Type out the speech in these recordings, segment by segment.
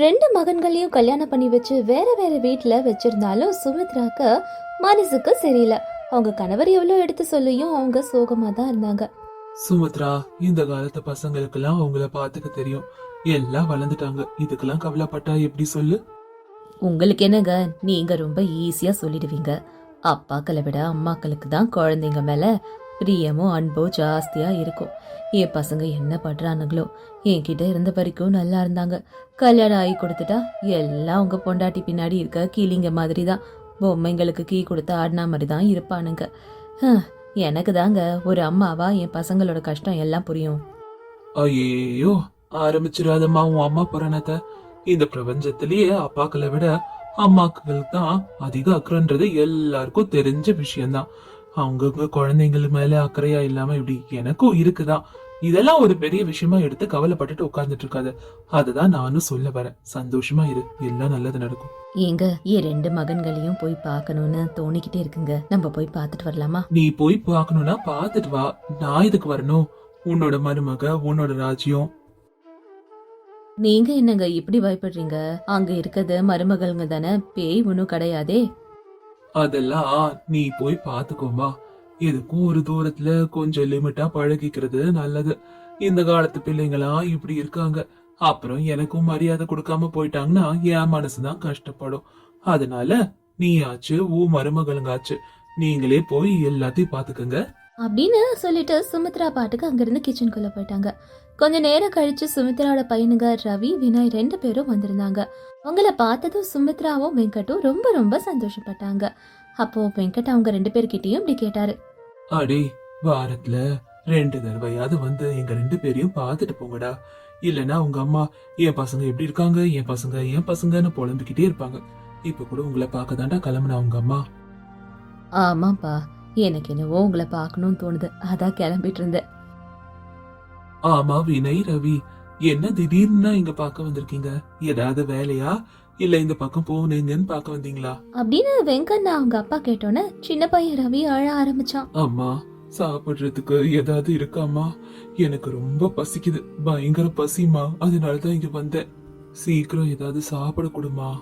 ரெண்டு மகன்களையும் கல்யாணம் பண்ணி வச்சு வேற வேற வீட்டில் வச்சிருந்தாலும் சுமித்ராக்கு மனசுக்கு சரியில்லை. அவங்க கணவர் எவ்வளோ எடுத்து சொல்லியும் அவங்க சோகமா தான் இருந்தாங்க. சுமித்ரா இந்த காலத்து பசங்களுக்கெல்லாம் அவங்கள பாத்துக்க தெரியும். எல்லாம் வளர்ந்துட்டாங்க. இதுக்கெல்லாம் கவலைப்பட்டா எப்படி சொல்லு? உங்களுக்கு என்னங்க? நீங்க ரொம்ப ஈஸியா சொல்லிடுவீங்க. அப்பாக்களை விட அம்மாக்களுக்கு தான் குழந்தைங்க மேல பிரியமோ அன்போ ஜாஸ்தியாக இருக்கும். என் பசங்க என்ன பண்ணுறானுங்களோ என்கிட்ட இருந்த வரைக்கும் நல்லா இருந்தாங்க. கல்யாணம் ஆகி கொடுத்துட்டா எல்லாம் உங்கள் பொண்டாட்டி பின்னாடி இருக்க கீழிங்க மாதிரி தான் பொம்மைங்களுக்கு கீ கொடுத்து ஆடினா மாதிரி தான் இருப்பானுங்க. எனக்கு தாங்க ஒரு அம்மாவா என் பசங்களோட கஷ்டம் எல்லாம் புரியும். ஐயோ ஆரம்பிச்சிடாதம்மா உன் அம்மா புறணத்தை இந்த பிரபஞ்சத்திலேயே அப்பாக்களை விட அம்மாக்கள் தான் அதிக அக்கறன்றது எல்லாருக்கும் தெரிஞ்ச விஷயம்தான். அவங்கவுங்க குழந்தைங்கள் மேல அக்கறையா இல்லாம இப்படி எனக்கும் இருக்குதான் இதெல்லாம் ஒரு பெரிய விஷயமா எடுத்து கவலைப்பட்டுட்டு உட்கார்ந்துட்டு இருக்காத. அதுதான் நானும் சொல்ல வரேன். சந்தோஷமா இரு. எல்லாம் நல்லது நடக்கும். ஏங்க என் ரெண்டு மகன்களையும் போய் பார்க்கணும்னு தோணிக்கிட்டே இருக்குங்க. நம்ம போய் பார்த்துட்டு வரலாமா? நீ போய் பார்க்கணும்னா பார்த்துட்டு வா. நான் இதுக்கு வரணும்? உன்னோட மருமக உன்னோட ராஜ்யம். நீங்க என்னங்க இப்படி பயப்படுறீங்க? அங்க இருக்கிறது மருமகள்ங்க தானே? பேய் ஒன்றும் கிடையாதே. அதெல்லாம் நீ போய் பாத்துக்கோமா எதுக்கும் ஒரு தூரத்துல கொஞ்சம் லிமிட்டா பழகிக்கிறது நல்லது. இந்த காலத்து பிள்ளைங்களாம் இப்படி இருக்காங்க. அப்புறம் எனக்கும் மரியாதை கொடுக்காம போயிட்டாங்கன்னா என் மனசுதான் கஷ்டப்படும். அதனால நீயாச்சு ஊ மருமகளுங்காச்சு நீங்களே போய் எல்லாத்தையும் பாத்துக்கங்க அப்படின்னு சொல்லிட்டு சுமித்ரா பாட்டுக்கு அங்கிருந்து கிச்சனுக்குள்ள போயிட்டாங்க. கொஞ்ச நேரம் கழிச்சு சுமித்ராவோட பையனுங்க ரவி வினய் ரெண்டு பேரும் வந்திருந்தாங்க. அவங்கள பார்த்ததும் சுமித்ராவும் வெங்கட்டும் ரொம்ப ரொம்ப சந்தோஷப்பட்டாங்க. அப்போ வெங்கட் அவங்க ரெண்டு பேர்கிட்டயும் இப்படி கேட்டாரு. அடே வாரத்துல ரெண்டு தடவையாவது வந்து எங்க ரெண்டு பேரையும் பார்த்துட்டு போங்கடா. இல்லனா உங்க அம்மா என் பசங்க எப்படி இருக்காங்க? என் பசங்க என் பசங்கன்னு புலம்பிக்கிட்டே இருப்பாங்க. இப்ப கூட உங்களை பார்க்க தாண்டா கிளம்புனா உங்க அம்மா. ஆமாப்பா எனக்கு என்னவோ உங்களை பார்க்கணும்னு தோணுது. அதான் கிளம்பிட்டு இருந்தேன். ஆமா வினய் ரவி. என்ன திடீர்னு இங்க பார்க்க வந்திருக்கீங்க? ஏதாவது வேலையா? இல்ல இந்த பக்கம் போனீங்கன்னு பார்க்க வந்தீங்களா? அப்படின்னு வெங்கண்ணா அவங்க அப்பா கேட்டோன்னே சின்ன பையன் ரவி அழ ஆரம்பிச்சான். அம்மா சாப்பிடுறதுக்கு ஏதாவது இருக்காம்மா? எனக்கு ரொம்ப பசிக்குது. பயங்கர பசிமா அதனாலதான் இங்க வந்தேன். சீக்கிரம் ஏதாவது சாப்பிட கொடுமா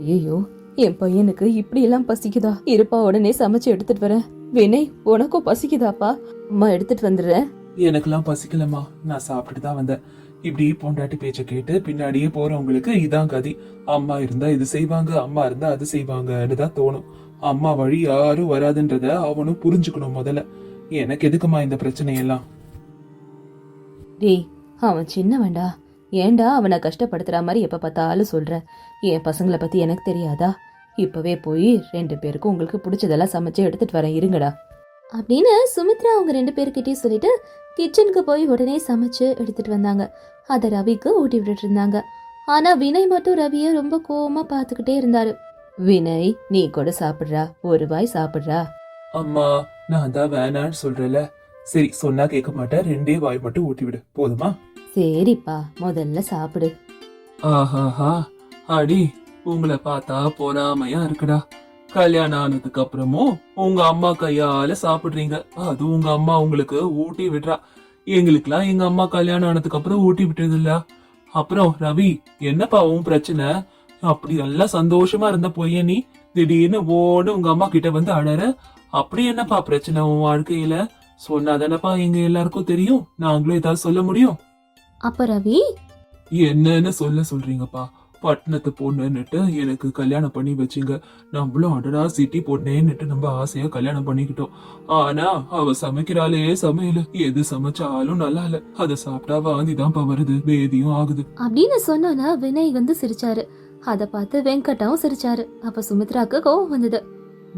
ஐயோ என் பையனுக்கு இப்படி எல்லாம் பசிக்குதா? இருப்பா உடனே சமைச்சு எடுத்துட்டு வரேன். வினய் உனக்கும் பசிக்குதாப்பா? அம்மா எடுத்துட்டு வந்துடுறேன். எனக்கெல்லாம் பசிக்கலம்மா. நான் சாப்பிட்டுட்டு தான் வந்தேன். இப்படி பொண்டாட்டி பேச்சை கேட்டு பின்னாடியே போறவங்களுக்கு இதான் கதி. அம்மா இருந்தா இது செய்வாங்க அம்மா இருந்தா அது செய்வாங்கன்னு தான் தோணும். அம்மா வழி யாரும் வராதுன்றத அவனும் புரிஞ்சுக்கணும் முதல்ல. எனக்கு எதுக்குமா இந்த பிரச்சனையெல்லாம்? டேய் அவன் சின்னவன்டா. ஏன்டா அவனை கஷ்டப்படுத்துற மாதிரி எப்ப பார்த்தாலும் சொல்ற? என் பசங்களை பத்தி எனக்கு தெரியாதா? இப்பவே போய் ரெண்டு பேருக்கும் உங்களுக்கு பிடிச்சதெல்லாம் சமைச்சு எடுத்துட்டு வரேன் இருங்கடா. அப்படின்னு சுமித்ரா அவங்க ரெண்டு பேர்கிட்டயும் சொல்லிட்டு கிச்சனுக்கு போய் உடனே சமைச்சு எடுத்துட்டு வந்தாங்க. அதை ரவிக்கு ஊட்டி விட்டுட்டு இருந்தாங்க. ஆனா வினய் மட்டும் ரவிய ரொம்ப கோவமா பார்த்துக்கிட்டே இருந்தாரு. வினய் நீ கூட சாப்பிடுறா. ஒரு வாய் சாப்பிடுறா. அம்மா நான் தான் வேணான்னு சொல்றேன்ல சரி சொன்னா கேட்க மாட்டேன். ரெண்டே வாய் மட்டும் ஊட்டி விடு. போதுமா? சரிப்பா. முதல்ல சாப்பிடு. ஆஹாஹா. அடி உங்களை பார்த்தா பொறாமையா இருக்குடா. கல்யாணம் ஆனதுக்கு அப்புறமும் உங்க அம்மா கையால சாப்பிடுறீங்க. அது உங்க அம்மா உங்களுக்கு ஊட்டி விடுறா. எங்களுக்குலாம் எங்க அம்மா கல்யாணம் ஆனதுக்கு அப்புறம் ஊட்டி விட்டது இல்ல அப்புறம் ரவி என்னப்பா உன் பிரச்சனை? அப்படி நல்லா சந்தோஷமா இருந்த போய் நீ திடீர்னு ஓடு உங்க அம்மா கிட்ட வந்து அழற. அப்படி என்னப்பா பிரச்சனை உன் வாழ்க்கையில? சொன்னாதானப்பா எங்க எல்லாருக்கும் தெரியும். நாங்களும் ஏதாவது சொல்ல முடியும்? அப்ப ரவி? என்னன்னு சொல்ல சொல்றீங்கப்பா. பட்டணத்து பொண்ணுன்னுட்டு எனக்கு கல்யாணம் பண்ணி வச்சிங்க. நம்மளும் அடடா சிட்டி பொண்ணேன்னுட்டு நம்ம ஆசையா கல்யாணம் பண்ணிக்கிட்டோம். ஆனா அவ சமைக்கிறாளே சமையல. எது சமைச்சாலும் நல்லா இல்ல. அத சாப்பிட்டா வாந்தி தான்ப்பா வருது. வேதியும் ஆகுது. அப்படின்னு சொன்னோன்னா வினய் வந்து சிரிச்சாரு. அத பார்த்து வெங்கட்டாவும் சிரிச்சாரு. அப்ப சுமித்ராக்கு கோவம் வந்தது.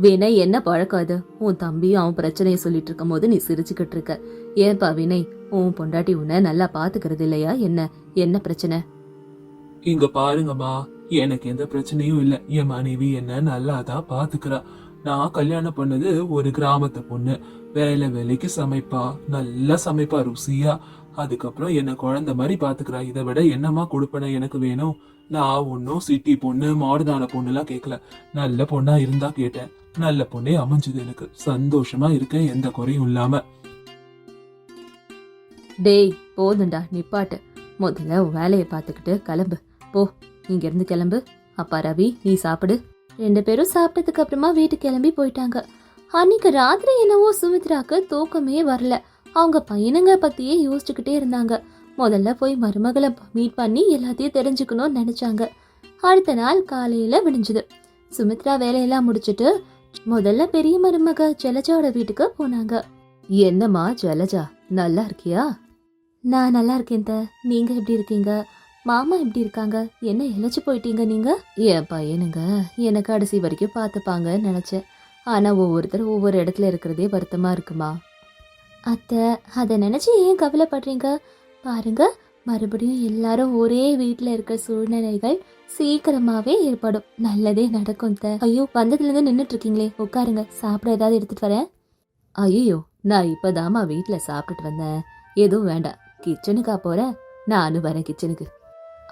வினய் என்ன பழக்கம் அது? உன் தம்பியும் அவன் பிரச்சனைய சொல்லிட்டு இருக்கும் போது நீ சிரிச்சுக்கிட்டு இருக்க. ஏன்பா வினய் உன் பொண்டாட்டி உன்னை நல்லா பாத்துக்கிறது இல்லையா? என்ன? என்ன பிரச்சனை? இங்க பாருங்கம்மா எனக்கு எந்த பிரச்சனையும் இல்ல. என் மனைவி என்ன நல்லா தான் பாத்துக்கிறா. நான் கல்யாணம் பண்ணது ஒரு கிராமத்து பொண்ணு. வேலை வேலைக்கு சமைப்பா. நல்லா சமைப்பா ருசியா. அதுக்கப்புறம் என்ன குழந்தை மாதிரி பாத்துக்கிறா. இதை விட என்னம்மா கொடுப்பன எனக்கு வேணும்? நான் ஒன்றும் சிட்டி பொண்ணு மாடுதான பொண்ணுலாம் கேட்கல நல்ல பொண்ணா இருந்தா கேட்டேன். நல்ல பொண்ணே அமைஞ்சது எனக்கு. சந்தோஷமா இருக்கேன் எந்த குறையும் இல்லாம. டேய் போதுண்டா நிப்பாட்டு. முதல்ல வேலையை பார்த்துக்கிட்டு கிளம்பு. போ இங்கேருந்து கிளம்பு. அப்பா ரவி நீ சாப்பிடு. ரெண்டு பேரும் சாப்பிட்டதுக்கு அப்புறமா வீட்டுக்கு கிளம்பி போயிட்டாங்க. அன்னைக்கு ராத்திரி என்னவோ சுமித்ராக்கு தூக்கமே வரல. அவங்க பையனுங்க பத்தியே யோசிச்சுக்கிட்டே இருந்தாங்க. முதல்ல போய் மருமகளை மீட் பண்ணி எல்லாத்தையும் தெரிஞ்சுக்கணும்னு நினைச்சாங்க. அடுத்த நாள் காலையில விடிஞ்சுது. சுமித்ரா வேலையெல்லாம் முடிச்சுட்டு முதல்ல பெரிய மருமக ஜலஜாவோட வீட்டுக்கு போனாங்க. என்னம்மா ஜலஜா நல்லா இருக்கியா? நான் நல்லா இருக்கேன் நீங்க எப்படி இருக்கீங்க? மாமா எப்படி இருக்காங்க. என்ன இழைச்சி போயிட்டீங்க நீங்க? என் பையனுங்க என்னை கடைசி வரைக்கும் பார்த்துப்பாங்கன்னு நினைச்சேன். ஆனா ஒவ்வொருத்தரும் ஒவ்வொரு இடத்துல இருக்கிறதே வருத்தமா இருக்குமா? அத்தை அதை நினைச்சு ஏன் கவலைப்படுறீங்க? பாருங்க மறுபடியும் எல்லாரும் ஒரே வீட்டில் இருக்கிற சூழ்நிலைகள் சீக்கிரமாவே ஏற்படும். நல்லதே நடக்கும் த ஐயோ வந்ததுலேருந்து நின்றுட்டு இருக்கீங்களே உட்காருங்க சாப்பிட ஏதாவது எடுத்துட்டு வரேன். ஐயோ நான் இப்போதாம்மா வீட்டில் சாப்பிட்டுட்டு வந்தேன். எதுவும் வேண்டாம். கிச்சனுக்கா போகிறேன் நானும் வரேன் கிச்சனுக்கு.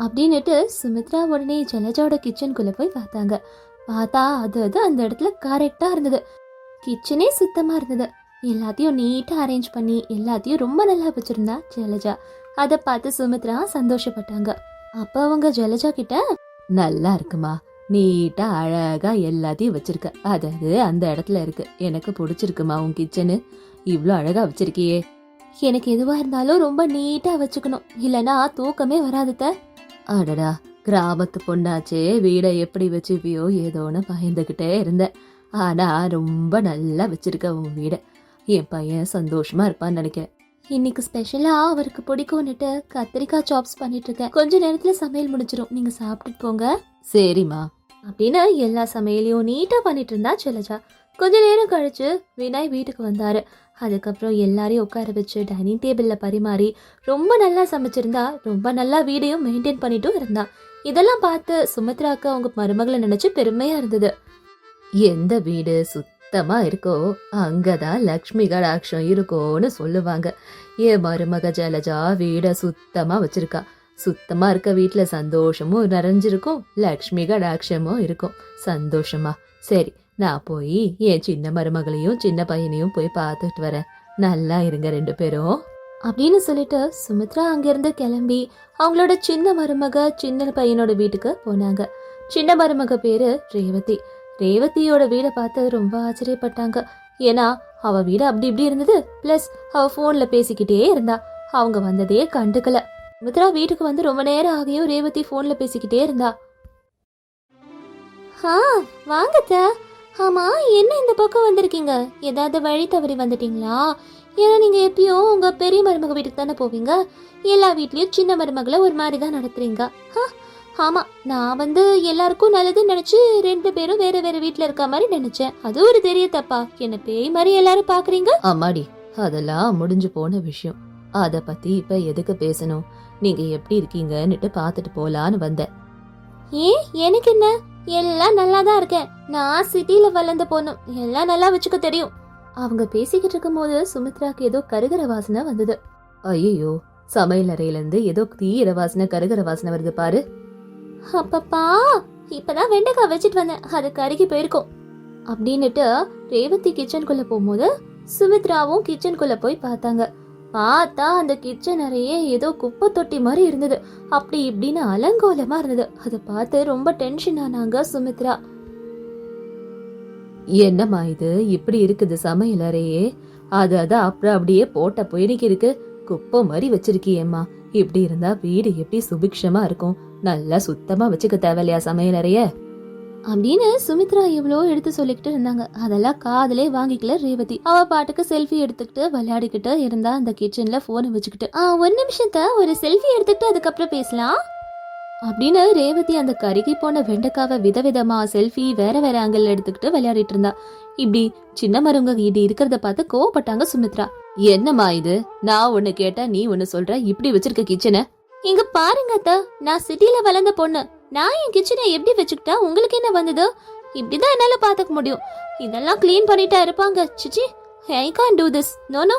அப்படின்னுட்டு சுமித்ரா உடனே ஜலஜாவோட கிச்சனுக்குள்ளே போய் பார்த்தாங்க. பார்த்தா அது அது அந்த இடத்துல கரெக்டாக இருந்தது. கிச்சனே சுத்தமாக இருந்தது. எல்லாத்தையும் நீட்டாக அரேஞ்ச் பண்ணி எல்லாத்தையும் ரொம்ப நல்லா வச்சிருந்தா ஜலஜா. அதை பார்த்து சுமித்ரா சந்தோஷப்பட்டாங்க. அப்போ அவங்க ஜலஜா கிட்ட நல்லா இருக்குமா? நீட்டாக அழகாக எல்லாத்தையும் வச்சிருக்க. அதாவது அந்த இடத்துல இருக்கு. எனக்கு பிடிச்சிருக்குமா உன் கிச்சனு இவ்வளோ அழகாக வச்சிருக்கியே. எனக்கு எதுவாக இருந்தாலும் ரொம்ப நீட்டாக வச்சுக்கணும். இல்லைன்னா தூக்கமே வராதுத்த. அடடா கிராமத்து பொண்ணாச்சே வீடை எப்படி வச்சுப்பியோ ஏதோன்னு பயந்துகிட்டே இருந்தேன் ஆனா ரொம்ப நல்லா வச்சிருக்க உன் வீடை. என் பையன் சந்தோஷமா இருப்பான்னு நினைக்கிறேன். இன்னைக்கு ஸ்பெஷலா அவருக்கு பிடிக்கும்னுட்டு கத்திரிக்காய் சாப்ஸ் பண்ணிட்டு இருக்கேன் கொஞ்ச நேரத்துல சமையல் முடிச்சிரும் நீங்க சாப்பிட்டுட்டு போங்க. சரிம்மா. அப்படின்னு எல்லா சமையலையும் நீட்டா பண்ணிட்டு இருந்தா செல்லஜா. கொஞ்ச நேரம் கழிச்சு வினாய் வீட்டுக்கு வந்தாரு. அதுக்கப்புறம் எல்லாரையும் உட்கார வச்சு டைனிங் டேபிளில் பரிமாறி ரொம்ப நல்லா சமைச்சிருந்தா ரொம்ப நல்லா வீடையும் மெயின்டைன் பண்ணிட்டும் இருந்தா இதெல்லாம் பார்த்து சுமித்ராக்கு அவங்க மருமகளை நினைச்சு பெருமையா இருந்தது. எந்த வீடு சுத்தமா இருக்கோ அங்கதான் லக்ஷ்மி கடாட்சம் இருக்கோன்னு சொல்லுவாங்க. என் மருமக ஜலஜா வீடை சுத்தமா வச்சிருக்கா. சுத்தமா இருக்க வீட்டில் சந்தோஷமும் நிறைஞ்சிருக்கும் லக்ஷ்மி கடாட்சமும் இருக்கும். சந்தோஷமா? சரி நான் போய் என் சின்ன மருமகளையும் சின்ன பையனையும் போய் பார்த்துட்டு வரேன். நல்லா இருங்க ரெண்டு பேரும். அப்படின்னு சொல்லிட்டு சுமித்ரா அங்கிருந்து கிளம்பி அவங்களோட சின்ன மருமக சின்ன பையனோட வீட்டுக்கு போனாங்க. சின்ன மருமக பேரு ரேவதி. ரேவதியோட வீடை பார்த்து ரொம்ப ஆச்சரியப்பட்டாங்க. ஏன்னா அவ வீடு அப்படி இப்படி இருந்தது. பிளஸ் அவ போன்ல பேசிக்கிட்டே இருந்தா. அவங்க வந்ததே கண்டுக்கல. சுமித்ரா வீட்டுக்கு வந்து ரொம்ப நேரம் ஆகியும் ரேவதி போன்ல பேசிக்கிட்டே இருந்தா. ஆ வாங்கத்த ஆமா என்ன இந்த பக்கம் வந்திருக்கீங்க? ஏதாவது வழி தவறி வந்துட்டீங்களா? ஏன்னா நீங்க எப்பயும் உங்க பெரிய மருமக வீட்டுக்கு தானே போவீங்க? எல்லா வீட்லயும் சின்ன மருமகளை ஒரு மாதிரி தான் நடத்துறீங்க. ஆ, ஆமா நான் வந்து எல்லாருக்கும் நல்லதுன்னு நினைச்சு ரெண்டு பேரும் வேற வேற வீட்ல இருக்க மாதிரி நினைச்சேன். அது ஒரு பெரிய தப்பா? என்ன பேய் மாதிரி எல்லாரும் பாக்குறீங்க? அம்மாடி அதெல்லாம் முடிஞ்சு போன விஷயம். அத பத்தி இப்ப எதுக்கு பேசணும்? நீங்க எப்படி இருக்கீங்கன்னுட்டு பாத்துட்டு போலான்னு வந்தேன். ஏன் எனக்கு என்ன? எல்லாம் நல்லா தான் இருக்கேன். நான் சிட்டில வளர்ந்த பொண்ணு எல்லாம் நல்லா வச்சுக்க தெரியும். அவங்க பேசிக்கிட்டு இருக்கும்போது சுமித்ராக்கு ஏதோ கருகிற வாசனை வந்தது. ஐயோ சமையல் அறையில இருந்து ஏதோ தீயிர வாசனை கருகிற வாசனை வருது பாரு. அப்பப்பா இப்பதான் வெண்டைக்காய் வச்சுட்டு வந்தேன். அது கருகி போயிருக்கும். அப்படின்னுட்டு ரேவதி கிச்சனுக்குள்ள போகும்போது சுமித்ராவும் கிச்சனுக்குள்ள போய் பார்த்தாங்க. பார்த்தா அந்த கிச்சன் அறையே ஏதோ குப்பை தொட்டி மாதிரி இருந்தது. அப்படி இப்படின்னு அலங்கோலமா இருந்தது. அதை பார்த்து ரொம்ப டென்ஷன் ஆனாங்க சுமித்ரா. என்னம்மா இது? இப்படி இருக்குது சமையல் அறையே. அது அது அப்புறம் அப்படியே போட்ட பொயினிக்கு இருக்கு. குப்பை மாதிரி வச்சிருக்கியேம்மா. இப்படி இருந்தா வீடு எப்படி சுபிக்ஷமா இருக்கும்? நல்லா சுத்தமா வச்சுக்க தேவையில்லையா சமையல் அறைய? அப்படின்னு சுமித்ரா எவ்வளோ எடுத்து சொல்லிக்கிட்டு இருந்தாங்க. அதெல்லாம் காதலே வாங்கிக்கல ரேவதி. அவ பாட்டுக்கு செல்ஃபி எடுத்துக்கிட்டு விளையாடிக்கிட்டு இருந்தா அந்த கிச்சன்ல போனை வச்சுக்கிட்டு ஆ ஒரு நிமிஷத்த ஒரு செல்ஃபி எடுத்துக்கிட்டு அதுக்கப்புறம் பேசலாம்? அப்படின்னு ரேவதி அந்த கருகி போன வெண்டைக்காவை விதவிதமா செல்ஃபி வேற வேற ஆங்கிள் எடுத்துக்கிட்டு விளையாடிட்டு இருந்தா. இப்படி சின்ன மருங்க இது இருக்கிறத பார்த்து கோவப்பட்டாங்க சுமித்ரா. என்னம்மா இது? நான் ஒண்ணு கேட்டா நீ ஒண்ணு சொல்ற? இப்படி வச்சிருக்க கிச்சனை இங்க பாருங்க அத்தா. நான் சிட்டில வளர்ந்த பொண்ணு. நான் என் கிச்சனை எப்படி வச்சுக்கிட்டா உங்களுக்கு என்ன வந்தது? இப்படிதான் என்னால பாத்துக்க முடியும். இதெல்லாம் க்ளீன் பண்ணிட்டா இருப்பாங்க. சிச்சி I can do this no no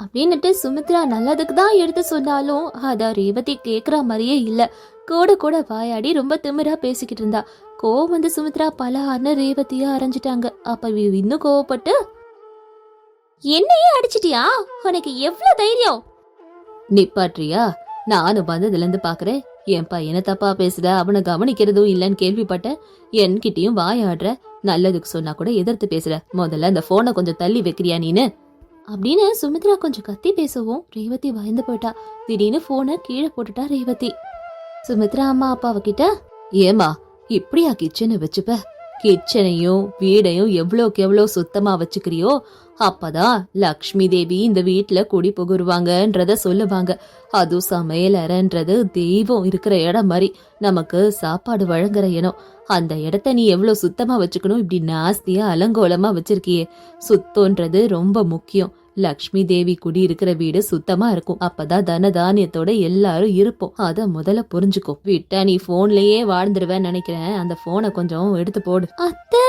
அப்படின்னுட்டு சுமித்ரா நல்லதுக்கு தான் எடுத்து சொன்னாலும் அதை ரேவதி கேட்குற மாதிரியே இல்லை. கூட கூட வாயாடி ரொம்ப திமிரா பேசிக்கிட்டு இருந்தா. கோவம் வந்து சுமித்ரா பலஹார்னு ரேவதியா அரைஞ்சிட்டாங்க. அப்ப இன்னும் கோவப்பட்டு என்னையே அடிச்சிட்டியா? உனக்கு எவ்வளவு தைரியம்? நிப்பாட்றியா? நானும் வந்ததுல இருந்து பாக்குறேன். என் பையனை தப்பா பேசுற அவனை கவனிக்கிறதும் இல்லைன்னு கேள்விப்பட்டேன் என்கிட்டயும் வாயாடுற நல்லதுக்கு சொன்னா கூட எதிர்த்து பேசுற. முதல்ல அந்த போனை கொஞ்சம் தள்ளி வைக்கிறியா நீனு? அப்படின்னு சுமித்ரா கொஞ்சம் கத்தி பேசவும் ரேவதி பயந்து போயிட்டா. திடீர்னு போனை கீழே போட்டுட்டா ரேவதி. சுமித்ரா அம்மா அப்பாவை கிட்ட ஏமா இப்படியா கிச்சனை வச்சுப்ப? கிச்சனையும் வீடையும் எவ்வளோக்கு எவ்வளோ சுத்தமா வச்சுக்கிறியோ அப்பதான் லக்ஷ்மி தேவி இந்த வீட்டில் குடி புகுருவாங்கன்றத சொல்லுவாங்க. அதுவும் சமையலறன்றது தெய்வம் இருக்கிற இடம் மாதிரி நமக்கு சாப்பாடு வழங்குற இடம். அந்த இடத்த நீ எவ்வளோ சுத்தமா வச்சுக்கணும்? இப்படி நாஸ்தியா அலங்கோலமா வச்சிருக்கியே. சுத்தம்ன்றது ரொம்ப முக்கியம். லக்ஷ்மி தேவி குடி இருக்கிற வீடு சுத்தமா இருக்கும். அப்பதான் தன தானியத்தோட எல்லாரும் இருப்போம். அத முதல்ல புரிஞ்சுக்கோ. விட்டா நீ போன்லயே வாழ்ந்துருவேன்னு நினைக்கிறேன். அந்த போனை கொஞ்சம் எடுத்து போடு. அத்தை!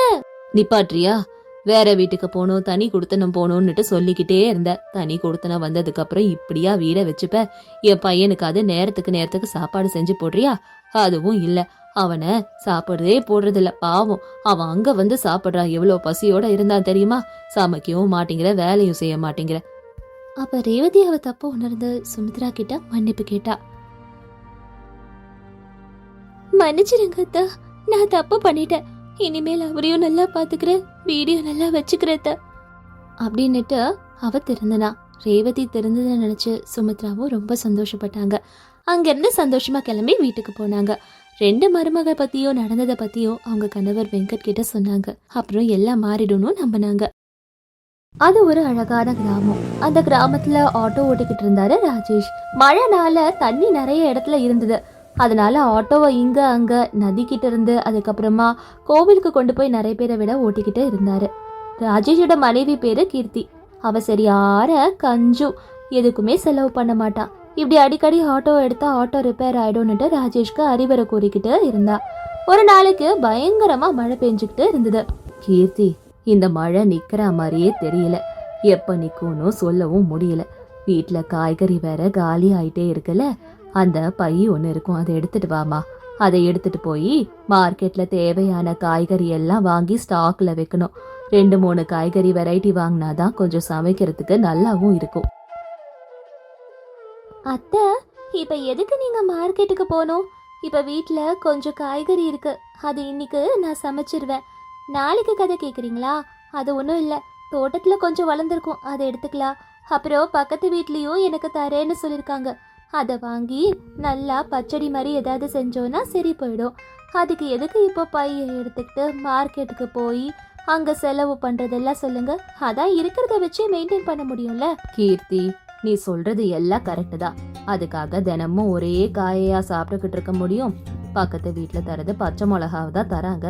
நிப்பாட்றியா வேற வீட்டுக்கு போகணும் தனி கொடுத்தனம் போகணும்னுட்டு சொல்லிக்கிட்டே இருந்த. தனி கொடுத்தனம் வந்ததுக்கு அப்புறம் இப்படியா வீடை வச்சுப்ப? என் பையனுக்கு அது நேரத்துக்கு நேரத்துக்கு சாப்பாடு செஞ்சு போடுறியா? அதுவும் இல்ல. அவனை சாப்பிடுறதே போடுறதில்ல. பாவம். அவன் அங்க வந்து சாப்பிடுறான். எவ்வளவு பசியோட இருந்தான் தெரியுமா? சமைக்கவும் மாட்டேங்கிற வேலையும் செய்ய மாட்டேங்கிற. அப்ப ரேவதி அவ தப்பு உணர்ந்து சுமித்ரா கிட்ட மன்னிப்பு கேட்டா. மன்னிச்சிருங்க அத்தா. நான் தப்பு பண்ணிட்டேன். இனிமேல் அவரையும் நல்லா பாத்துக்கிறேன். வீடியோ நல்லா வச்சுக்கிறத அப்படின்னுட்டு அவ திறந்தனா ரேவதி திறந்ததை நினைச்சு சுமித்ராவும் ரொம்ப சந்தோஷப்பட்டாங்க. அங்கிருந்து சந்தோஷமா கிளம்பி வீட்டுக்கு போனாங்க. ரெண்டு மருமக பத்தியும் நடந்ததை பத்தியும் அவங்க கணவர் வெங்கட் கிட்ட சொன்னாங்க. அப்புறம் எல்லாம் மாறிடும்னு நம்பினாங்க. அது ஒரு அழகான கிராமம். அந்த கிராமத்துல ஆட்டோ ஓட்டிக்கிட்டு இருந்தாரு ராஜேஷ். மழைனால தண்ணி நிறைய இடத்துல இருந்தது. அதனால ஆட்டோவை இங்க அங்க நதி இருந்து அதுக்கப்புறமா கோவிலுக்கு கொண்டு போய் நிறைய பேரை விட ஓட்டிக்கிட்டு இருந்தாரு. ராஜேஷோட மனைவி பேரு கீர்த்தி. அவ சரியார கஞ்சு எதுக்குமே செலவு பண்ண மாட்டான் இப்படி அடிக்கடி ஆட்டோ எடுத்தா ஆட்டோ ரிப்பேர் ஆயிடும்னுட்டு ராஜேஷ்க்கு அறிவுரை கூறிக்கிட்டு இருந்தா. ஒரு நாளைக்கு பயங்கரமா மழை பெஞ்சுக்கிட்டு இருந்தது. கீர்த்தி இந்த மழை நிக்கிற மாதிரியே தெரியல. எப்ப நிக்கும்னு சொல்லவும் முடியல. வீட்டில் காய்கறி வேற காலி ஆயிட்டே இருக்குல்ல. அந்த பை ஒன்று இருக்கும் அதை எடுத்துட்டு வாமா. அதை எடுத்துட்டு போய் மார்க்கெட்ல தேவையான காய்கறி எல்லாம் வாங்கி ஸ்டாக்ல வைக்கணும். ரெண்டு மூணு காய்கறி வெரைட்டி வாங்கினாதான் கொஞ்சம் சமைக்கிறதுக்கு நல்லாவும் இருக்கும். அத்தை இப்ப எதுக்கு நீங்க மார்க்கெட்டுக்கு போகணும்? இப்ப வீட்ல கொஞ்சம் காய்கறி இருக்கு. அது இன்னைக்கு நான் சமைச்சிருவேன். நாளைக்கு கதை கேக்குறீங்களா? அது ஒன்றும் இல்லை. தோட்டத்துல கொஞ்சம் வளர்ந்துருக்கும். அதை எடுத்துக்கலாம். அப்புறம் பக்கத்து வீட்லயும் எனக்கு தரேன்னு சொல்லியிருக்காங்க அதை வாங்கி நல்லா பச்சடி மாதிரி ஏதாவது செஞ்சோன்னா சரி போயிடும். அதுக்கு எதுக்கு இப்போ பையை எடுத்துக்கிட்டு மார்க்கெட்டுக்கு போய் அங்கே செலவு பண்ணுறதெல்லாம் சொல்லுங்க. அதான் இருக்கிறத வச்சு மெயின்டைன் பண்ண முடியும்ல? கீர்த்தி நீ சொல்றது எல்லாம் கரெக்டு தான். அதுக்காக தினமும் ஒரே காயையா சாப்பிட்டுக்கிட்டு இருக்க முடியும். பக்கத்து வீட்டில் தரது பச்சை மிளகாவை தான் தராங்க.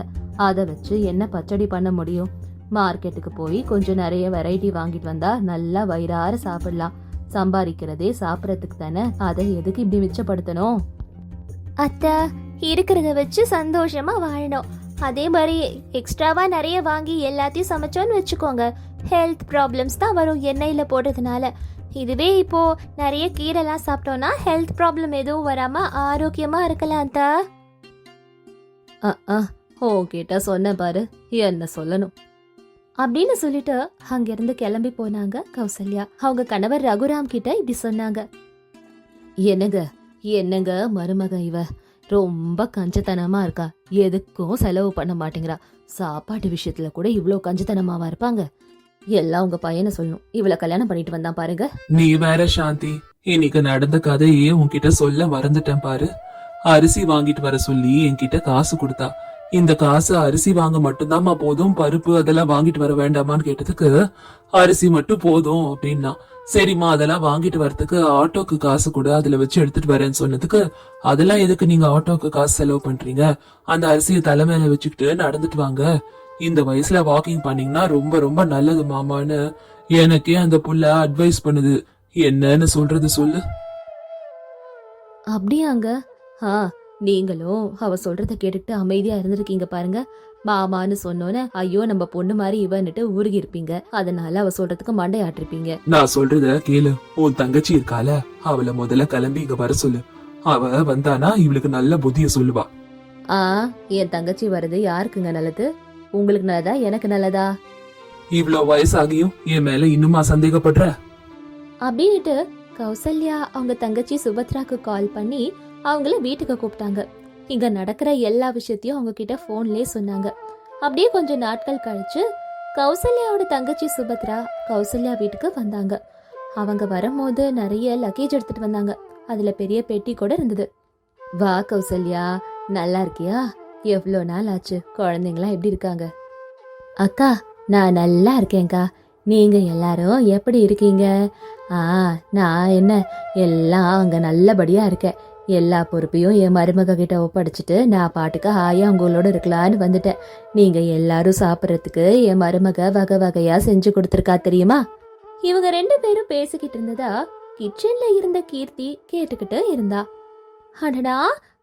அதை வச்சு என்ன பச்சடி பண்ண முடியும்? மார்க்கெட்டுக்கு போய் கொஞ்சம் நிறைய வெரைட்டி வாங்கிட்டு வந்தா நல்லா வயிறார சாப்பிடலாம். சம்பாதிக்கிறதே சாப்பிடறதுக்கு தானே? அதை எதுக்கு இப்படி மிச்சப்படுத்தணும்? அத்தை இருக்கிறத வச்சு சந்தோஷமா வாழணும். அதே மாதிரி எக்ஸ்ட்ராவா நிறைய வாங்கி எல்லாத்தையும் சமைச்சோன்னு வச்சுக்கோங்க. ஹெல்த் ப்ராப்ளம்ஸ் தான் வரும் எண்ணெயில் போடுறதுனால. இதுவே இப்போ நிறைய கீரைலாம் சாப்பிட்டோம்னா ஹெல்த் ப்ராப்ளம் எதுவும் வராம ஆரோக்கியமா இருக்கலாம் அத்தா. உன்கிட்ட சொன்ன பாரு என்ன சொல்லணும். அப்படின்னு சொல்லிட்டு அங்கிருந்து கிளம்பி போனாங்க கௌசல்யா. அவங்க கணவர் ரகுராம் கிட்ட இப்படி சொன்னாங்க. என்னங்க என்னங்க மருமக இவ? ரொம்ப கஞ்சத்தனமா இருக்கா. எதுக்கும் செலவு பண்ண மாட்டேங்கிறா. சாப்பாட்டு விஷயத்துல கூட இவ்வளோ கஞ்சத்தனமாவா இருப்பாங்க? எல்லாம் உங்க பையனை சொல்லணும். இவள கல்யாணம் பண்ணிட்டு வந்தான் பாருங்க. நீ வேற சாந்தி இன்னைக்கு நடந்த கதையே உன்கிட்ட சொல்ல மறந்துட்டேன் பாரு. அரிசி வாங்கிட்டு வர சொல்லி என்கிட்ட காசு கொடுத்தா. இந்த காசு அரிசி வாங்க மட்டும்தாம்மா போதும் பருப்பு அதெல்லாம் வாங்கிட்டு வர வேண்டாமான்னு கேட்டதுக்கு அரிசி மட்டும் போதும் அப்படின்னா சரிம்மா அதெல்லாம் வாங்கிட்டு வரதுக்கு ஆட்டோக்கு காசு கூட அதுல வச்சு எடுத்துட்டு வரேன்னு சொன்னதுக்கு அதெல்லாம் எதுக்கு நீங்க ஆட்டோக்கு காசு செலவு பண்றீங்க? அந்த அரிசியை தலைமையில வச்சுக்கிட்டு நடந்துட்டு வாங்க. இந்த வயசுல வாக்கிங் பண்ணீங்கன்னா ரொம்ப ரொம்ப நல்லது மாமான்னு எனக்கே அந்த புள்ள அட்வைஸ் பண்ணுது. என்னன்னு சொல்றது சொல்லு. அப்படியாங்க. ஆ நீங்களும் அவ சொல்றத கேட்டுட்டு அமைதியா இருந்திருக்கீங்க பாருங்க. மாமான்னு சொன்னோன்னே ஐயோ நம்ம பொண்ணு மாதிரி இவன்னுட்டு உருகி இருப்பீங்க அதனால அவ சொல்றதுக்கு மண்டையாட்டிருப்பீங்க. நான் சொல்றத கேளு. உன் தங்கச்சி இருக்கால அவளை முதல்ல கிளம்பி இங்க வர சொல்லு. அவ வந்தானா இவளுக்கு நல்ல புத்திய சொல்லுவா. ஆ என் தங்கச்சி வர்றது யாருக்குங்க நல்லது? உங்களுக்கு நல்லதா எனக்கு நல்லதா? இவ்ளோ வயசாகியும் என் மேல இன்னுமா சந்தேகப்படுற? அப்படின்னுட்டு கௌசல்யா அவங்க தங்கச்சி சுபத்ராக்கு கால் பண்ணி அவங்கள வீட்டுக்கு கூப்பிட்டாங்க. இங்க நடக்கிற எல்லா விஷயத்தையும் அவங்க கிட்ட போன்லயே சொன்னாங்க. அப்படியே கொஞ்சம் நாட்கள் கழிச்சு கௌசல்யாவோட தங்கச்சி சுபத்ரா கௌசல்யா வீட்டுக்கு வந்தாங்க. அவங்க வரும்போது நிறைய லக்கேஜ் எடுத்துட்டு வந்தாங்க. அதுல பெரிய பெட்டி கூட இருந்தது. வா கௌசல்யா நல்லா இருக்கியா? எவ்வளோ நாள் ஆச்சு? குழந்தைங்களாம் எப்படி இருக்காங்க? அக்கா நான் நல்லா இருக்கேன்க்கா. நீங்க எல்லாரும் எப்படி இருக்கீங்க? ஆ நான் என்ன எல்லாம் அங்க நல்லபடியா இருக்கேன். எல்லா பொறுப்பையும் என் மருமக கிட்ட ஒப்படைச்சிட்டு நான் பாட்டுக்கு ஹாயா உங்களோட இருக்கலான்னு வந்துட்டேன். நீங்க எல்லாரும் சாப்பிட்றதுக்கு என் மருமக வகை வகையா செஞ்சு கொடுத்துருக்கா தெரியுமா? இவங்க ரெண்டு பேரும் பேசிக்கிட்டு இருந்ததா கிச்சன்ல இருந்த கீர்த்தி கேட்டுக்கிட்டு இருந்தா. அடடா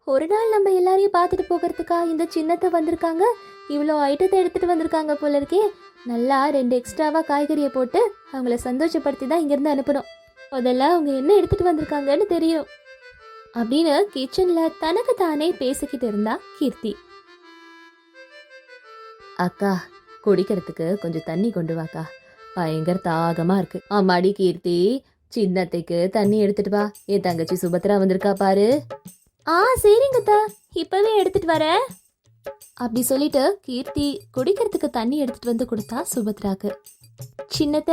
ஒரு நாள் நம்ம எல்லாரையும் பார்த்துட்டு போகிறதுக்கா இந்த சின்னத்தை வந்திருக்காங்க? இவ்வளோ ஐட்டத்தை எடுத்துட்டு வந்திருக்காங்க போல இருக்கே. நல்லா ரெண்டு எக்ஸ்ட்ராவா காய்கறியை போட்டு அவங்கள சந்தோஷப்படுத்தி தான் இங்கேருந்து அனுப்பணும். முதல்ல அவங்க என்ன எடுத்துட்டு வந்திருக்காங்கன்னு தெரியும். அப்படின்னு கிச்சன்ல தனக்கு தானே பேசிக்கிட்டு இருந்தா கீர்த்தி. அக்கா குடிக்கிறதுக்கு கொஞ்சம் தண்ணி கொண்டு வாக்கா. பயங்கர தாகமா இருக்கு. அம்மாடி கீர்த்தி சின்னத்தைக்கு தண்ணி எடுத்துட்டு வா. என் தங்கச்சி சுபத்ரா வந்திருக்கா பாரு. ஆ சரிங்கத்தா இப்பவே எடுத்துட்டு வரேன் அப்படி சொல்லிட்டு கீர்த்தி குடிக்கிறதுக்கு தண்ணி எடுத்துட்டு வந்து கொடுத்தா சுபத்ராக்கு. சின்னத்த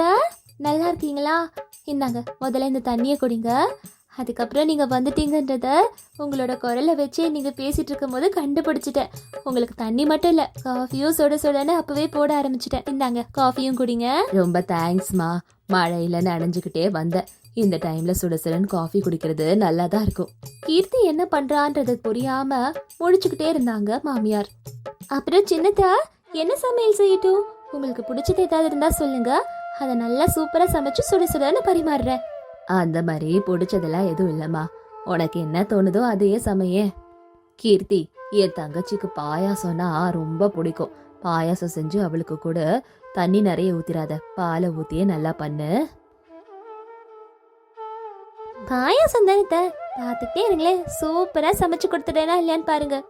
நல்லா இருக்கீங்களா? இந்தாங்க முதல்ல இந்த தண்ணியை குடிங்க. அதுக்கப்புறம் நீங்கள் வந்துட்டீங்கன்றத உங்களோட குரலை வச்சு நீங்கள் பேசிட்டு இருக்கும் போது கண்டுபிடிச்சிட்டேன். உங்களுக்கு தண்ணி மட்டும் இல்லை காஃபியும் சுட சுடன்னு அப்பவே போட ஆரம்பிச்சிட்டேன். இந்தாங்க காஃபியும் குடிங்க. ரொம்ப தேங்க்ஸ்மா மழையில நனைஞ்சுக்கிட்டே வந்தேன். இந்த டைம்ல சுட சுடன்னு காஃபி குடிக்கிறது நல்லா தான் இருக்கும். கீர்த்தி என்ன பண்றான்றது புரியாம முழிச்சுக்கிட்டே இருந்தாங்க மாமியார். அப்புறம் சின்னதா என்ன சமையல் செய்யட்டும்? உங்களுக்கு பிடிச்சது ஏதாவது இருந்தா சொல்லுங்க. அதை நல்லா சூப்பரா சமைச்சு சுட சுடன்னு பரிமாறுறேன். அந்த மாதிரி பிடிச்சதெல்லாம் எதுவும் இல்லம்மா. உனக்கு என்ன தோணுதோ அதையே சமையே. கீர்த்தி என் தங்கச்சிக்கு பாயாசம்னா ரொம்ப பிடிக்கும். பாயாசம் செஞ்சு அவளுக்கு கூட. தண்ணி நிறைய ஊத்திராத. பாலை ஊத்தியே நல்லா பண்ணு. பாயாசம் தானே பார்த்துட்டே இருங்களேன் சூப்பரா சமைச்சு கொடுத்துட்டேனா இல்லையான்னு பாருங்க.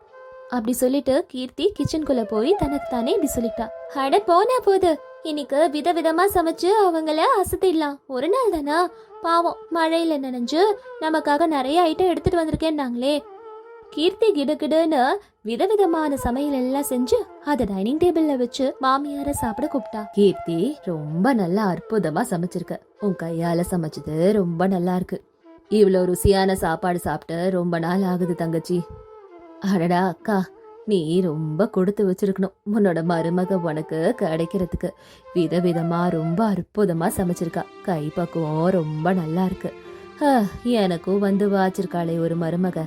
அப்படி சொல்லிட்டு கீர்த்தி கிச்சனுக்குள்ள போய் தனக்கு தானே இப்படி சொல்லிட்டா. அட போனா போது. இன்னைக்கு விதவிதமா சமைச்சு அவங்கள அசத்திடலாம். ஒரு நாள் தானா? பாவம் மழையில நனைஞ்சு நமக்காக நிறைய ஐட்டம் எடுத்துட்டு வந்திருக்கேன்னாங்களே. கீர்த்தி கிடுகிடுன்னு விதவிதமான சமையல் எல்லாம் செஞ்சு அதை டைனிங் டேபிள்ல வச்சு மாமியார சாப்பிட கூப்பிட்டா. கீர்த்தி ரொம்ப நல்லா அற்புதமா சமைச்சிருக்க. உன் கையால சமைச்சது ரொம்ப நல்லா இருக்கு. இவ்வளோ ருசியான சாப்பாடு சாப்பிட்டு ரொம்ப நாள் ஆகுது தங்கச்சி. அடடா அக்கா. நீ ரொம்ப கொடுத்து வச்சிருக்கணும். உன்னோட மருமக உனக்கு கிடைக்கிறதுக்கு. விதவிதமா ரொம்ப அற்புதமா சமைச்சிருக்கா. கைப்பக்குவம் ரொம்ப நல்லா இருக்கு. எனக்கும் வந்து வாச்சிருக்காளே ஒரு மருமக.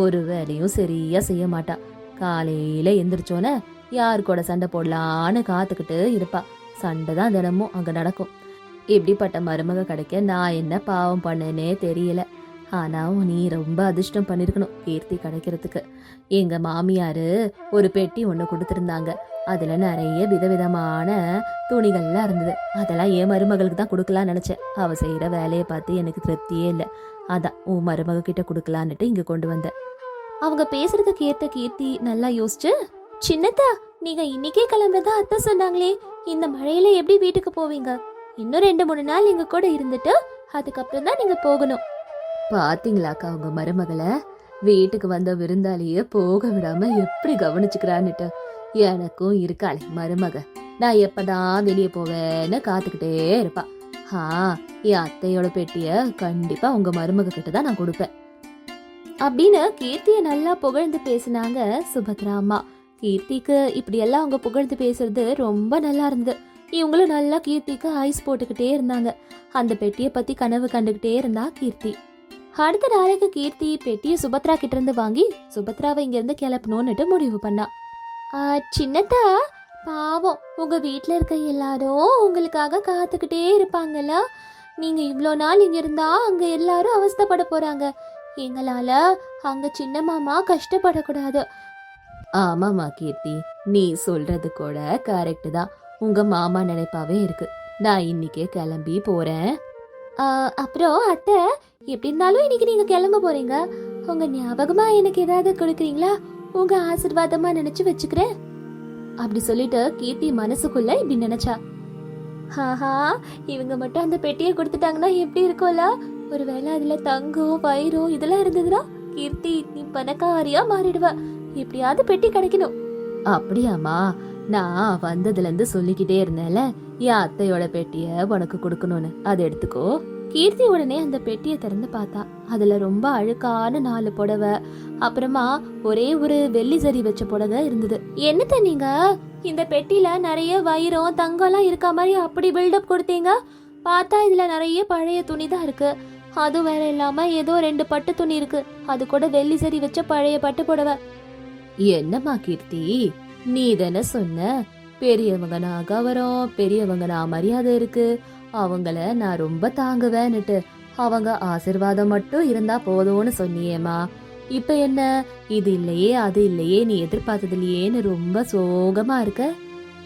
ஒரு வேலையும் சரியா செய்ய மாட்டா. காலையில எந்திரிச்சோன்னே யார் கூட சண்டை போடலான்னு காத்துக்கிட்டு இருப்பா. சண்டை தான் தினமும் அங்க நடக்கும். இப்படிப்பட்ட மருமக கிடைக்க நான் என்ன பாவம் பண்ணேனே தெரியல. ஆனா நீ ரொம்ப அதிர்ஷ்டம் பண்ணிருக்கணும் கீர்த்தி கிடைக்கிறதுக்கு. எங்க மாமியாரு ஒரு பெட்டி ஒன்று கொடுத்துருந்தாங்க. அதுல நிறைய விதவிதமான துணிகள்லாம் இருந்தது. அதெல்லாம் என் மருமகளுக்கு தான் கொடுக்கலாம்னு நினைச்சேன். அவ செய்யற வேலையை பார்த்து எனக்கு திருப்தியே இல்லை. அதான் உன் மருமக கிட்ட கொடுக்கலான்னுட்டு இங்க கொண்டு வந்தேன். அவங்க பேசுறத கேட்ட கீர்த்தி நல்லா யோசிச்சு சின்னத்தா நீங்க இன்னைக்கே கிளம்புறதா அத்தை சொன்னாங்களே. இந்த மழையில எப்படி வீட்டுக்கு போவீங்க? இன்னும் ரெண்டு மூணு நாள் எங்க கூட இருந்துட்டு அதுக்கப்புறம் தான் நீங்க போகணும். பாத்தீங்களாக்கா உங்க மருமகளை? வீட்டுக்கு வந்த விருந்தாளிய போக விடாம எப்படி கவனிச்சுக்கிறான்னுட்டு. எனக்கும் இருக்காளே மருமக. நான் எப்பதான் வெளியே போவேன்னு காத்துக்கிட்டே இருப்பா. ஆ என் அத்தையோட பெட்டிய கண்டிப்பா உங்க மருமக கிட்ட தான் நான் கொடுப்பேன். அப்படின்னு கீர்த்திய நல்லா புகழ்ந்து பேசினாங்க சுபத்ரா அம்மா. கீர்த்திக்கு இப்படியெல்லாம் அவங்க புகழ்ந்து பேசுறது ரொம்ப நல்லா இருந்தது. இவங்களும் நல்லா கீர்த்திக்கு ஐஸ் போட்டுக்கிட்டே இருந்தாங்க. அந்த பெட்டியை பத்தி கனவு கண்டுகிட்டே இருந்தா கீர்த்தி. அடுத்த நாளைக்கு கீர்த்தி பெட்டியை சுபத்ரா கிட்ட இருந்து வாங்கி சுபத்ராவை இங்கிருந்து கிளப்பணும்னுட்டு முடிவு பண்ணா. சின்னத்தா பாவம் உங்க வீட்டில் இருக்க எல்லாரும் உங்களுக்காக காத்துக்கிட்டே இருப்பாங்கல்ல? நீங்க இவ்வளோ நாள் இங்க இருந்தா அங்க எல்லாரும் அவஸ்தப்பட போறாங்க. எங்களால அங்க சின்ன மாமா கஷ்டப்படக்கூடாது. ஆமாமா கீர்த்தி நீ சொல்றது கூட கரெக்டு தான். உங்க மாமா நினைப்பாவே இருக்கு. நான் இன்னைக்கே கிளம்பி போறேன். அப்புறம் அத்தை எப்படி இருந்தாலும் இன்னைக்கு நீங்க கிளம்ப போறீங்க. உங்க ஞாபகமா எனக்கு ஏதாவது கொடுக்குறீங்களா? உங்க ஆசிர்வாதமா நினைச்சு வச்சுக்கிறேன். அப்படி சொல்லிட்டு கீர்த்தி மனசுக்குள்ள இப்படி நினைச்சா. ஆஹா இவங்க மட்டும் அந்த பெட்டியை கொடுத்துட்டாங்கன்னா எப்படி இருக்கும்ல? ஒருவேளை அதுல தங்கம் வைரம் இதெல்லாம் இருந்ததுன்னா கீர்த்தி நீ பணக்காரியா மாறிடுவ. எப்படியாவது பெட்டி கிடைக்கணும். அப்படியாம்மா நான் வந்ததுல இருந்து சொல்லிக்கிட்டே இருந்தேன்ல. என் அத்தையோட பெட்டிய உனக்கு கொடுக்கணும்னு அதை எடுத்துக்கோ. கீர்த்தி உடனே அந்த பெட்டியை திறந்து பார்த்தா. அதுல ரொம்ப அழுக்கான நாலு புடவை அப்புறமா ஒரே ஒரு வெள்ளி சரி வச்ச புடவை இருந்தது. என்னத்த நீங்க? இந்த பெட்டியில நிறைய வைரம் தங்கம்லாம் இருக்க மாதிரி அப்படி பில்டப் கொடுத்தீங்க? பார்த்தா இதுல நிறைய பழைய துணி தான் இருக்கு. அது வேற இல்லாம ஏதோ ரெண்டு பட்டு துணி இருக்கு. அது கூட வெள்ளி சரி வச்ச பழைய பட்டு புடவை. என்னம்மா கீர்த்தி நீ தானே சொன்ன? பெரியவங்க நான் கவரம் பெரியவங்க நான் மரியாதை இருக்கு. அவங்கள நான் ரொம்ப தாங்குவேன்னுட்டு அவங்க ஆசிர்வாதம் மட்டும் இருந்தா போதும்னு சொன்னியேம்மா. இப்ப என்ன? இது இல்லையே அது இல்லையே நீ எதிர்பார்த்தது இல்லையேன்னு ரொம்ப சோகமா இருக்க?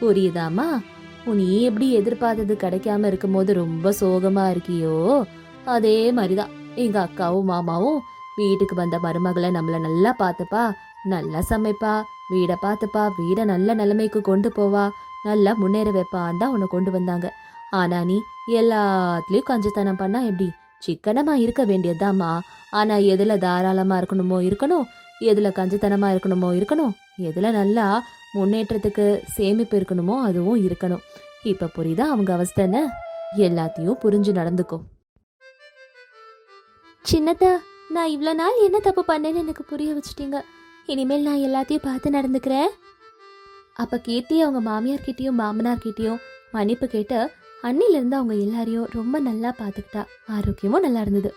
புரியுதாம்மா? நீ எப்படி எதிர்பார்த்தது கிடைக்காம இருக்கும்போது ரொம்ப சோகமா இருக்கியோ? அதே மாதிரிதான். எங்க அக்காவும் மாமாவும் வீட்டுக்கு வந்த மருமகளை நம்மள நல்லா பார்த்துப்பா நல்லா சமைப்பா. வீடை பார்த்துப்பா வீடை நல்ல நிலைமைக்கு கொண்டு போவா. நல்லா முன்னேற வைப்பான் தான் உன்னை கொண்டு வந்தாங்க. ஆனா நீ எல்லாத்துலயும் கஞ்சத்தனம் பண்ணா எப்படி? சிக்கனமா இருக்க வேண்டியதுதாம்மா. ஆனா எதுல தாராளமா இருக்கணுமோ இருக்கணும்? எதுல கஞ்சத்தனமா இருக்கணுமோ இருக்கணும்? எதுல நல்லா முன்னேற்றத்துக்கு சேமிப்பு இருக்கணுமோ அதுவும் இருக்கணும். இப்ப புரியுதா அவங்க அவஸ்தை எல்லாத்தையும் புரிஞ்சு நடந்துக்கும் சின்னதா நான் இவ்வளோ நாள் என்ன தப்பு பண்ணேன்னு எனக்கு புரிய வச்சுட்டீங்க? இனிமேல் நான் எல்லாத்தையும் பார்த்து நடந்துக்கிறேன். அப்போ கீர்த்தி அவங்க மாமியார்கிட்டயும் மாமனார்கிட்டயும் மன்னிப்பு கேட்டு அன்னிலிருந்து அவங்க எல்லாரையும் ரொம்ப நல்லா பார்த்துக்கிட்டா. ஆரோக்கியமும் நல்லா இருந்தது.